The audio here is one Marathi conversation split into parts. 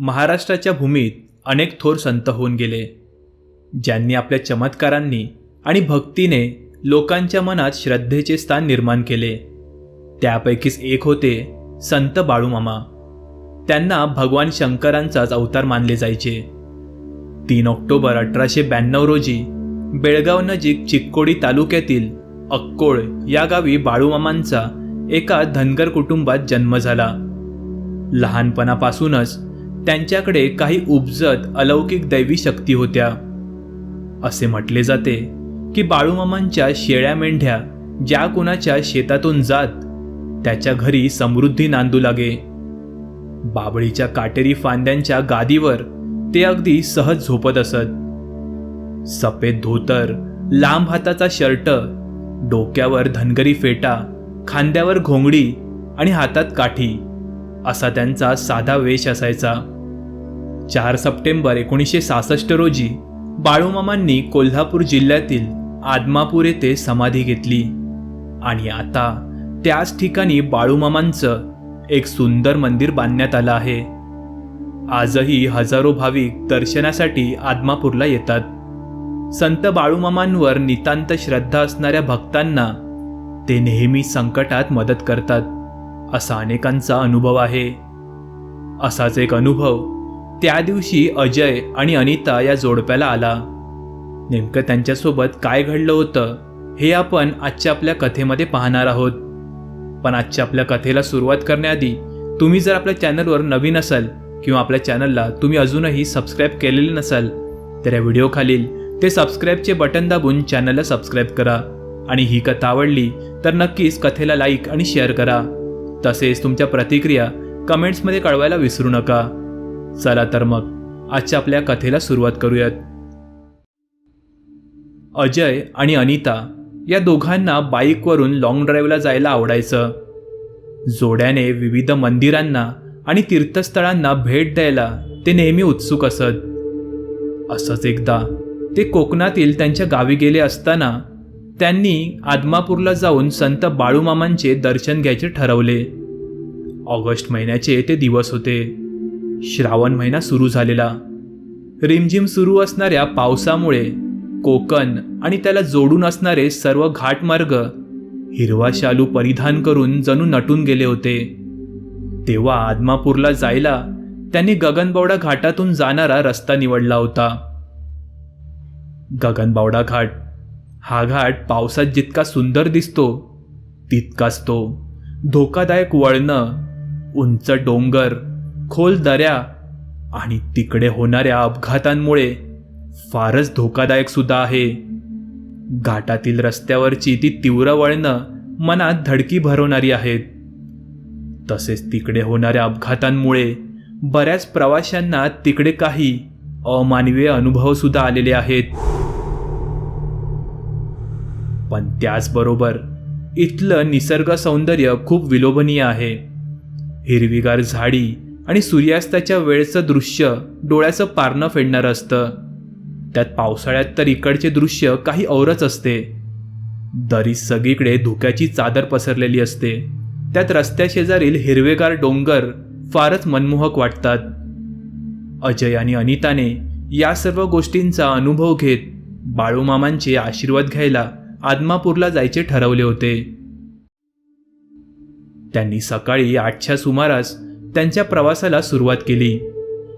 महाराष्ट्राच्या भूमीत अनेक थोर संत होऊन गेले ज्यांनी आपल्या चमत्कारांनी आणि भक्तीने लोकांच्या मनात श्रद्धेचे स्थान निर्माण केले. त्यापैकीच एक होते संत बाळूमामा. त्यांना भगवान शंकरांचाच अवतार मानले जायचे. तीन ऑक्टोबर अठराशे ब्याण्णव रोजी बेळगाव नजीक चिक्कोडी तालुक्यातील अक्कोळ या गावी बाळूमामांचा एका धनगर कुटुंबात जन्म झाला. लहानपणापासूनच त्यांच्याकडे काही उपजत अलौकिक दैवी शक्ती होत्या. असे म्हटले जाते की बाळूमामांच्या शेळ्या मेंढ्या ज्या कुणाच्या शेतातून जात त्याच्या घरी समृद्धी नांदू लागे. बाबळीच्या काटेरी फांद्यांच्या गादीवर ते अगदी सहज झोपत असत. सफेद धोतर लांब हाताचा शर्ट डोक्यावर धनगरी फेटा खांद्यावर घोंगडी आणि हातात काठी असा त्यांचा साधा वेश असायचा. चार सप्टेंबर एकोणीसशे सहासष्ट रोजी बाळूमामांनी कोल्हापूर जिल्ह्यातील आदमापूर येथे समाधी घेतली. आणि आता त्याच ठिकाणी बाळूमामांचं एक सुंदर मंदिर बांधण्यात आलं आहे. आजही हजारो भाविक दर्शनासाठी आदमापूरला येतात. संत बाळूमामांवर नितांत श्रद्धा असणाऱ्या भक्तांना ते नेहमी संकटात मदत करतात. असा अनेकांचा अनुभव आहे. असाच एक अनुभव त्या दिवशी अजय आणि अनिता या जोडप्याला आला. नेमकं त्यांच्यासोबत काय घडलं होतं हे आपण आजच्या आपल्या कथेमध्ये पाहणार आहोत. पण आजच्या आपल्या कथेला सुरुवात करण्याआधी तुम्ही जर आपल्या चॅनलवर नवीन असाल किंवा आपल्या चॅनलला तुम्ही अजूनही सबस्क्राईब केलेले नसाल तर या व्हिडिओखालील ते सबस्क्राईबचे बटन दाबून चॅनलला सबस्क्राईब करा. आणि ही कथा आवडली तर नक्कीच कथेला लाईक आणि शेअर करा. तसेच तुमच्या प्रतिक्रिया कमेंट्समध्ये कळवायला विसरू नका. चला तर मग आजच्या आपल्या कथेला सुरुवात करूयात. अजय आणि अनिता या दोघांना बाईकवरून लाँग ड्राईव्हला जायला आवडायचं. जोड्याने विविध मंदिरांना आणि तीर्थस्थळांना भेट द्यायला ते नेहमी उत्सुक असत. असंच एकदा ते कोकणातील त्यांच्या गावी गेले असताना त्यांनी आदमापूरला जाऊन संत बाळूमामांचे दर्शन घ्यायचे ठरवले. ऑगस्ट महिन्याचे ते दिवस होते. श्रावण महिना सुरू झालेला. रिमझिम सुरू असणाऱ्या पावसामुळे कोकण आणि त्याला जोडून असणारे सर्व घाटमार्ग हिरवा शालू परिधान करून जणू नटून गेले होते. तेव्हा आदमापूरला जायला त्यांनी गगनबावडा घाटातून जाणारा रस्ता निवडला होता. गगनबावडा घाट हा घाट पावसात जितका सुंदर दिसतो तितकाच तो धोकादायक वळणं उंच डोंगर खोल दऱ्या आणि तिकडे होणाऱ्या अपघातांमुळे फारच धोकादायक सुद्धा आहे. घाटातील रस्त्यावरची ती तीव्र वळणं मनात धडकी भरवणारी आहेत. तसेच तिकडे होणाऱ्या अपघातांमुळे बऱ्याच प्रवाशांना तिकडे काही अमानवीय अनुभव सुद्धा आलेले आहेत. पण त्याचबरोबर इथलं निसर्ग सौंदर्य खूप विलोभनीय आहे. हिरवीगार झाडी आणि सूर्यास्ताच्या वेळचं दृश्य डोळ्याचं पारणं फेडणारं असतं. त्यात पावसाळ्यात तर इकडचे दृश्य काही औरच असते. दरी सगळीकडे धुक्याची चादर पसरलेली असते. त्यात रस्त्याशेजारील हिरवेगार डोंगर फारच मनमोहक वाटतात. अजय आणि अनिताने या सर्व गोष्टींचा अनुभव घेत बाळूमामांचे आशीर्वाद घ्यायला आदमापूरला जायचे ठरवले होते. त्यांनी सकाळी आठच्या सुमारास त्यांच्या प्रवासाला सुरुवात केली.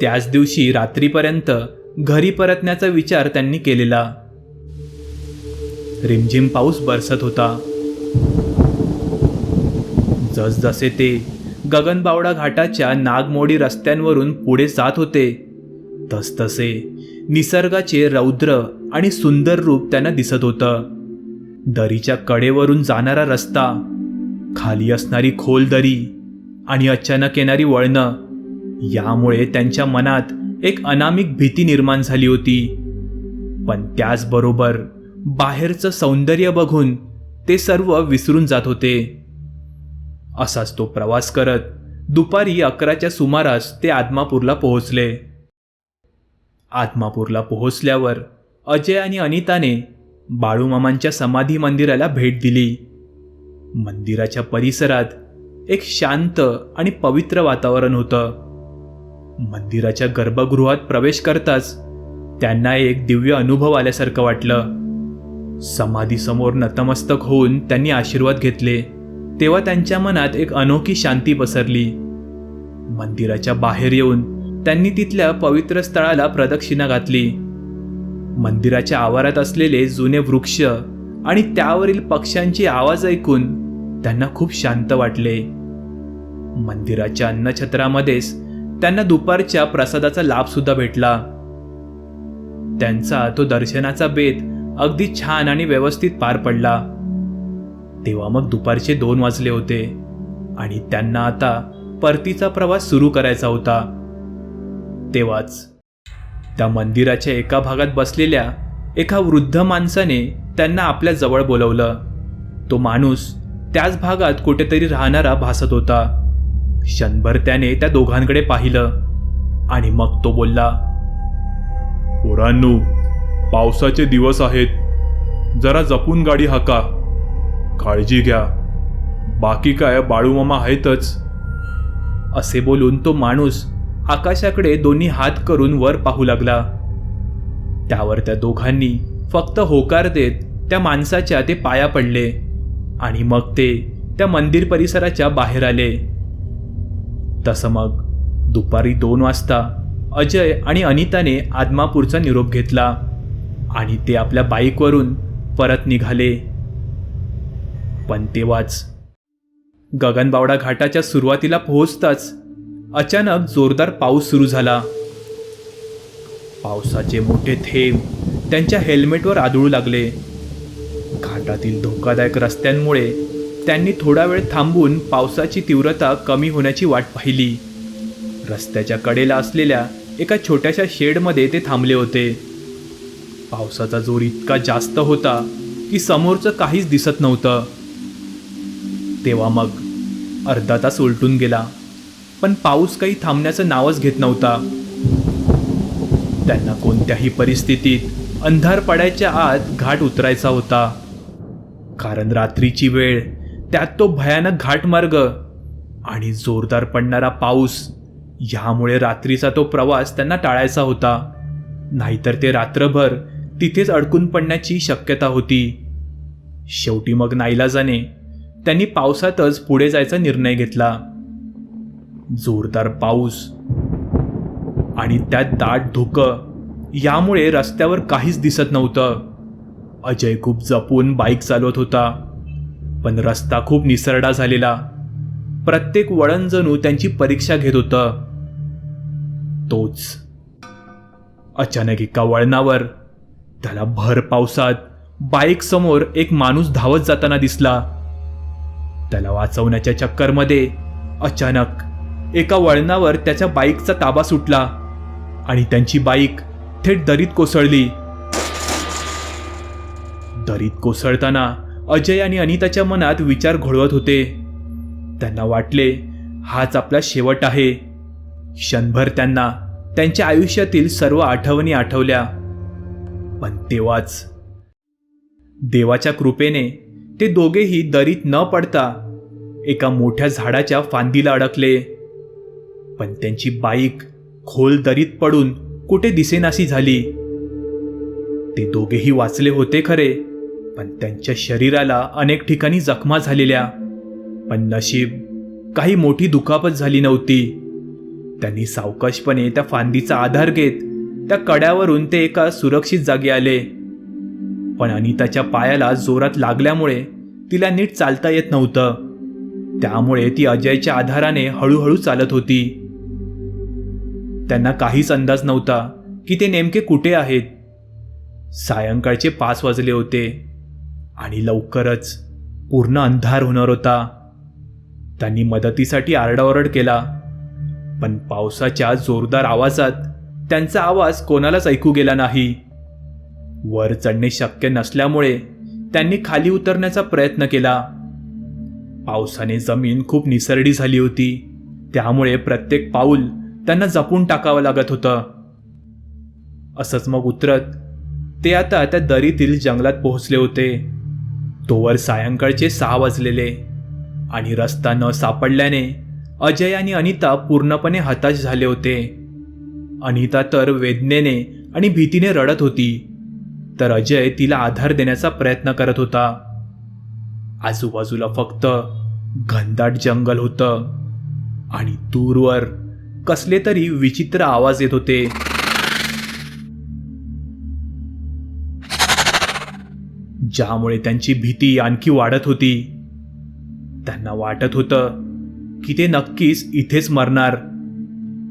त्याच दिवशी रात्रीपर्यंत घरी परतण्याचा विचार त्यांनी केलेला. रिमझिम पाऊस बरसत होता. जसजसे ते गगनबावडा घाटाच्या नागमोडी रस्त्यांवरून पुढे जात होते तसतसे निसर्गाचे रौद्र आणि सुंदर रूप त्यांना दिसत होतं. दरीच्या कडेवरून जाणारा रस्ता खाली असणारी खोल दरी आणि अचानक येणारी वळणं यामुळे त्यांच्या मनात एक अनामिक भीती निर्माण झाली होती. पण त्याचबरोबर बाहेरचं सौंदर्य बघून ते सर्व विसरून जात होते. असाच तो प्रवास करत दुपारी अकराच्या सुमारास ते आदमापूरला पोहोचले. आदमापूरला पोहोचल्यावर अजय आणि अनिताने बाळूमामांच्या समाधी मंदिराला भेट दिली. मंदिराच्या परिसरात एक शांत आणि पवित्र वातावरण होतं. मंदिराच्या गर्भगृहात प्रवेश करताच त्यांना एक दिव्य अनुभव आल्यासारखं वाटलं. समाधीसमोर नतमस्तक होऊन त्यांनी आशीर्वाद घेतले. तेव्हा त्यांच्या मनात एक अनोखी शांती पसरली. मंदिराच्या बाहेर येऊन त्यांनी तिथल्या पवित्र स्थळाला प्रदक्षिणा घातली. मंदिराच्या आवारात असलेले जुने वृक्ष आणि त्यावरील पक्ष्यांची आवाज ऐकून त्यांना खूप शांत वाटले. मंदिराच्या अन्नछत्रामध्येच त्यांना दुपारच्या प्रसादाचा लाभ सुद्धा भेटला. त्यांचा तो दर्शनाचा बेत अगदी छान आणि व्यवस्थित पार पडला. तेव्हा मग दुपारचे दोन वाजले होते आणि त्यांना आता परतीचा प्रवास सुरू करायचा होता. तेव्हाच त्या मंदिराच्या एका भागात बसलेल्या एका वृद्ध माणसाने त्यांना आपल्या जवळ बोलवलं. तो माणूस त्याच भागात कुठेतरी राहणारा भासत होता. क्षणभर त्याने त्या दोघांकडे पाहिलं आणि मग तो बोलला पोरांनो पावसाचे दिवस आहेत. जरा जपून गाडी हाका. काळजी घ्या. बाकी काय बाळूमामा आहेतच. असे बोलून तो माणूस आकाशाकडे दोन्ही हात करून वर पाहू लागला. त्यावर त्या दोघांनी फक्त होकार देत त्या माणसाच्या ते पाया पडले. आणि मग ते त्या मंदिर परिसराच्या बाहेर आले. तसं मग दुपारी दोन वाजता अजय आणि अनिताने आदमापूरचा निरोप घेतला आणि ते आपल्या बाईकवरून परत निघाले. पण तेव्हाच गगनबावडा घाटाच्या सुरुवातीला पोहोचताच अचानक जोरदार पाऊस सुरू झाला. पावसाचे मोठे थेंब त्यांच्या हेल्मेटवर आदळू लागले. घाटातील धोकादायक रस्त्यांमुळे त्यांनी थोडा वेळ थांबून पावसाची तीव्रता कमी होण्याची वाट पाहिली. रस्त्याच्या कडेला असलेल्या एका छोट्याशा शेडमध्ये ते थांबले होते. पावसाचा जोर इतका जास्त होता की समोरचं काहीच दिसत नव्हतं. तेव्हा मग अर्धा तास उलटून गेला पण पाऊस काही थांबण्याचं नावच घेत नव्हता. त्यांना कोणत्याही परिस्थितीत अंधार पडायच्या आत घाट उतरायचा होता. कारण रात्रीची वेळ त्यात तो भयानक घाटमार्ग आणि जोरदार पडणारा पाऊस ह्यामुळे रात्रीचा तो प्रवास त्यांना टाळायचा होता. नाहीतर ते रात्रभर तिथेच अडकून पडण्याची शक्यता होती. शेवटी मग नाईलाजाने त्यांनी पावसातच पुढे जायचा निर्णय घेतला. जोरदार पाऊस आणि त्यात दाट धुकं यामुळे रस्त्यावर काहीच दिसत नव्हतं. अजय खूप जपून बाईक चालवत होता. पण रस्ता खूप निसरडा झालेला. प्रत्येक वळण जणू त्यांची परीक्षा घेत होतं. तोच अचानक एका वळणावर त्याला भर पावसात बाईक समोर एक माणूस धावत जाताना दिसला. त्याला वाचवण्याच्या चक्करमध्ये अचानक एका वळणावर त्याच्या बाईकचा ताबा सुटला आणि त्यांची बाईक थेट दरीत कोसळली. दरीत कोसळताना अजय आणि अनिताच्या मनात विचार घोळवत होते. त्यांना वाटले हाच आपला शेवट आहे. क्षणभर त्यांना त्यांच्या आयुष्यातील सर्व आठवणी आठवल्या. पण तेव्हाच देवाच्या कृपेने ते दोघेही दरीत न पडता एका मोठ्या झाडाच्या फांदीला अडकले. पण त्यांची बाईक खोल दरीत पडून कुठे दिसेनाशी झाली? ते दोघेही वाचले होते खरे पण त्यांच्या शरीराला अनेक ठिकाणी जखमा झालेल्या. पण नशीब काही मोठी दुखापत झाली नव्हती. त्यांनी सावकाशपणे त्या फांदीचा आधार घेत त्या कड्यावरून ते एका सुरक्षित जागी आले. पण अनिताच्या पायाला जोरात लागल्यामुळे तिला नीट चालता येत नव्हतं. त्यामुळे ती अजयच्या आधाराने हळूहळू चालत होती. त्यांना काहीच अंदाज नव्हता की ते नेमके कुठे आहेत. सायंकाळचे पाच वाजले होते. आणि लवकरच पूर्ण अंधार होणार होता. त्यांनी मदतीसाठी आरडाओरड केला पण पावसाच्या जोरदार आवाजात त्यांचा आवाज कोणालाच ऐकू गेला नाही. वर चढणे शक्य नसल्यामुळे त्यांनी खाली उतरण्याचा प्रयत्न केला. पावसाने जमीन खूप निसरडी झाली होती त्यामुळे प्रत्येक पाऊल त्यांना जपून टाकावं लागत होतं. असंच मग उतरत ते आता त्या दरीतील जंगलात पोहोचले होते. तोवर सायंकाळचे सहा वाजलेले. आणि रस्ता न सापडल्याने अजय आणि अनिता पूर्णपणे हताश झाले होते. अनिता तर वेदनेने आणि भीतीने रडत होती. तर अजय तिला आधार देण्याचा प्रयत्न करत होता. आजूबाजूला फक्त घनदाट जंगल होतं. आणि दूरवर कसले तरी विचित्र आवाज येत होते. ज्यामुळे त्यांची भीती आणखी वाढत होती. त्यांना वाटत होतं की ते नक्कीच इथेच मरणार.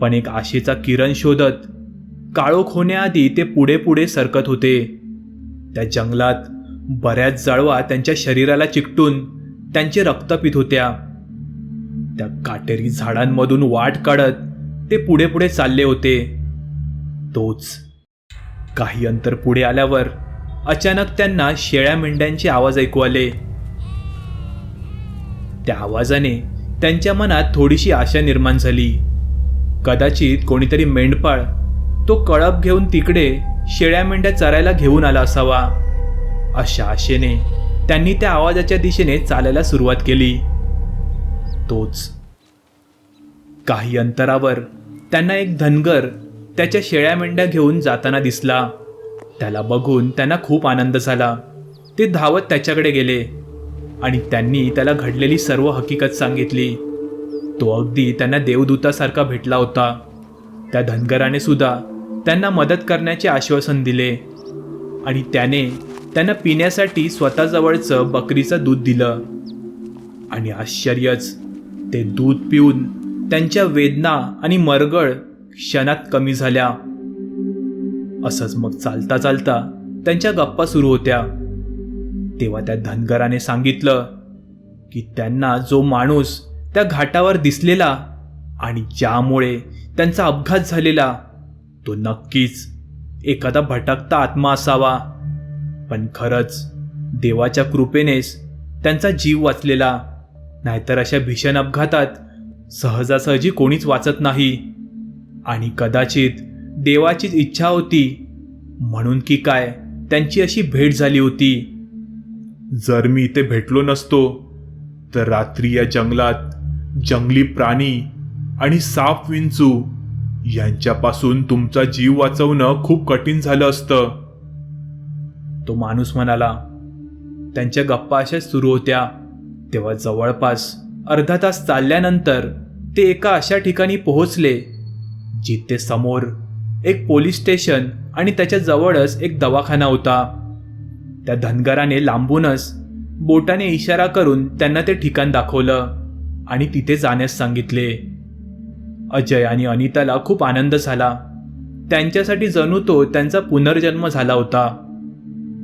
पण एक आशेचा किरण शोधत काळोख होण्याआधी ते पुढे पुढे सरकत होते. त्या जंगलात बऱ्याच जाळवा त्यांच्या शरीराला चिकटून त्यांचे रक्त पित होत्या. त्या काटेरी झाडांमधून वाट काढत ते पुढे पुढे चालले होते. तोच काही अंतर पुढे आल्यावर अचानक त्यांना शेळ्या मेंढ्यांचे आवाज ऐकू आले. त्या आवाजाने त्यांच्या मनात थोडीशी आशा निर्माण झाली. कदाचित कोणीतरी मेंढपाळ तो कळप घेऊन तिकडे शेळ्या मेंढ्या चरायला घेऊन आला असावा. अशा आशेने त्यांनी त्या आवाजाच्या दिशेने चालायला सुरुवात केली. तोच काही अंतरावर त्यांना एक धनगर त्याच्या शेळ्या मेंढ्या घेऊन जाताना दिसला. त्याला बघून त्यांना खूप आनंद झाला. ते धावत त्याच्याकडे गेले आणि त्यांनी त्याला घडलेली सर्व हकीकत सांगितली. तो अगदी त्यांना देवदूतासारखा भेटला होता. त्या धनगराने सुद्धा त्यांना मदत करण्याचे आश्वासन दिले आणि त्याने त्यांना पिण्यासाठी स्वतःजवळचं बकरीचं दूध दिलं. आणि आश्चर्यच ते दूध पिऊन त्यांच्या वेदना आणि मरगळ क्षणात कमी झाल्या. असंच मग चालता चालता त्यांच्या गप्पा सुरू होत्या. तेव्हा त्या धनगराने सांगितलं की त्यांना जो माणूस त्या घाटावर दिसलेला आणि ज्यामुळे त्यांचा अपघात झालेला तो नक्कीच एखादा भटकता आत्मा असावा. पण खरंच देवाच्या कृपेनेच त्यांचा जीव वाचलेला नाहीतर अशा भीषण अपघातात सहजासहजी कोणीच वाचत नाही. आणि कदाचित देवाचीच इच्छा होती. म्हणून की काय? त्यांची अशी भेट झाली होती. जर मी इथे भेटलो नसतो तर रात्री या जंगलात जंगली प्राणी आणि साप विंचू यांच्यापासून तुमचा जीव वाचवणं खूप कठीण झालं असतं. तो माणूस म्हणाला त्यांच्या गप्पा अशाच सुरू होत्या. तेव्हा जवळपास अर्धा तास चालल्यानंतर ते एका अशा ठिकाणी पोहोचले जिथे समोर एक पोलीस स्टेशन आणि त्याच्या जवळच एक दवाखाना होता. त्या धनगराने लांबूनच बोटाने इशारा करून त्यांना ते ठिकाण दाखवलं आणि तिथे जाण्यास सांगितले. अजय आणि अनिताला खूप आनंद झाला. त्यांच्यासाठी जणू तो त्यांचा पुनर्जन्म झाला होता.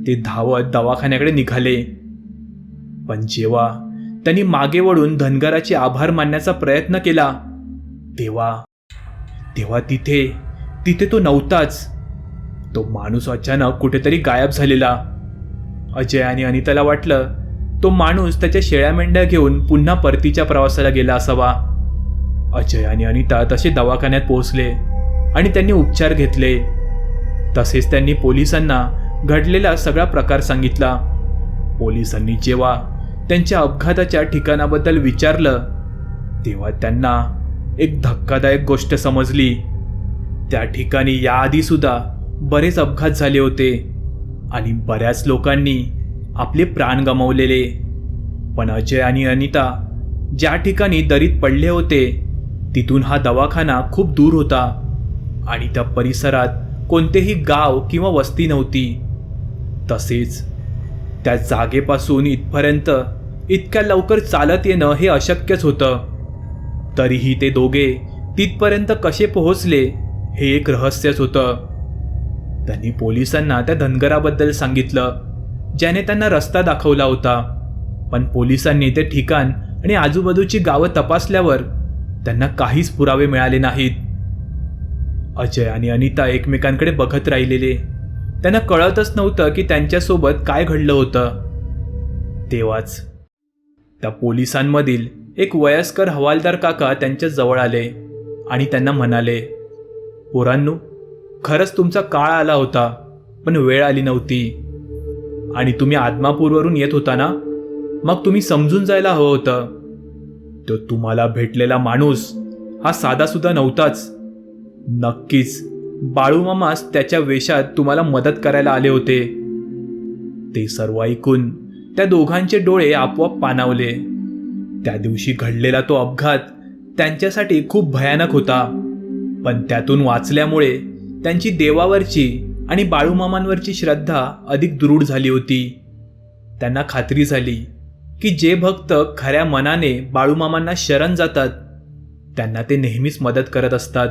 ते धावत दवाखान्याकडे निघाले. पण जेव्हा त्यांनी मागे वळून धनगराचे आभार मानण्याचा प्रयत्न केला तेव्हा तेव्हा तिथे तिथे तो नव्हताच. तो माणूस अचानक कुठेतरी गायब झालेला. अजय आणि अनिताला वाटलं तो माणूस त्याच्या शेळ्या मेंढ्या घेऊन पुन्हा परतीच्या प्रवासाला गेला असावा. अजय आणि अनिता तसे दवाखान्यात पोहोचले आणि त्यांनी उपचार घेतले. तसेच त्यांनी पोलिसांना घडलेला सगळा प्रकार सांगितला. पोलिसांनी जेव्हा त्यांच्या अपघाताच्या ठिकाणाबद्दल विचारलं तेव्हा त्यांना एक धक्कादायक गोष्ट समजली. त्या ठिकाणी याआधी सुद्धा बरेच अपघात झाले होते आणि बऱ्याच लोकांनी आपले प्राण गमावलेले. पण अजय आणि अनिता ज्या ठिकाणी दरीत पडले होते तिथून हा दवाखाना खूप दूर होता आणि त्या परिसरात कोणतेही गाव किंवा वस्ती नव्हती. तसेच त्या जागेपासून इथपर्यंत इतक्या लवकर चालत येणं हे अशक्यच होतं. तरीही ते दोघे तिथपर्यंत कसे पोहोचले हे एक रहस्यच होतं. त्यांनी पोलिसांना त्या धनगराबद्दल सांगितलं ज्याने त्यांना रस्ता दाखवला होता. पण पोलिसांनी ते ठिकाण आणि आजूबाजूची गावं तपासल्यावर त्यांना काहीच पुरावे मिळाले नाहीत. अजय आणि अनिता एकमेकांकडे बघत राहिलेले. त्यांना कळतच नव्हतं की त्यांच्यासोबत काय घडलं होतं. तेव्हाच त्या पोलिसांमधील एक वयस्कर हवालदार काका त्यांच्या जवळ आले आणि त्यांना म्हणाले पोरांनो खरंच तुमचा काळ आला होता पण वेळ आली नव्हती. आणि तुम्ही आत्मापूरवरून येत होता ना? मग तुम्ही समजून जायला हवं होतं. तो तुम्हाला भेटलेला माणूस हा साधासुद्धा नव्हताच. नक्कीच बाळूमामाच त्याच्या वेशात तुम्हाला मदत करायला आले होते. ते सर्व ऐकून त्या दोघांचे डोळे आपोआप पानावले त्या दिवशी घडलेला तो अपघात त्यांच्यासाठी खूप भयानक होता. पण त्यातून वाचल्यामुळे त्यांची देवावरची आणि बाळूमामांवरची श्रद्धा अधिक दृढ झाली होती. त्यांना खात्री झाली की जे भक्त खऱ्या मनाने बाळूमामांना शरण जातात त्यांना ते नेहमीच मदत करत असतात.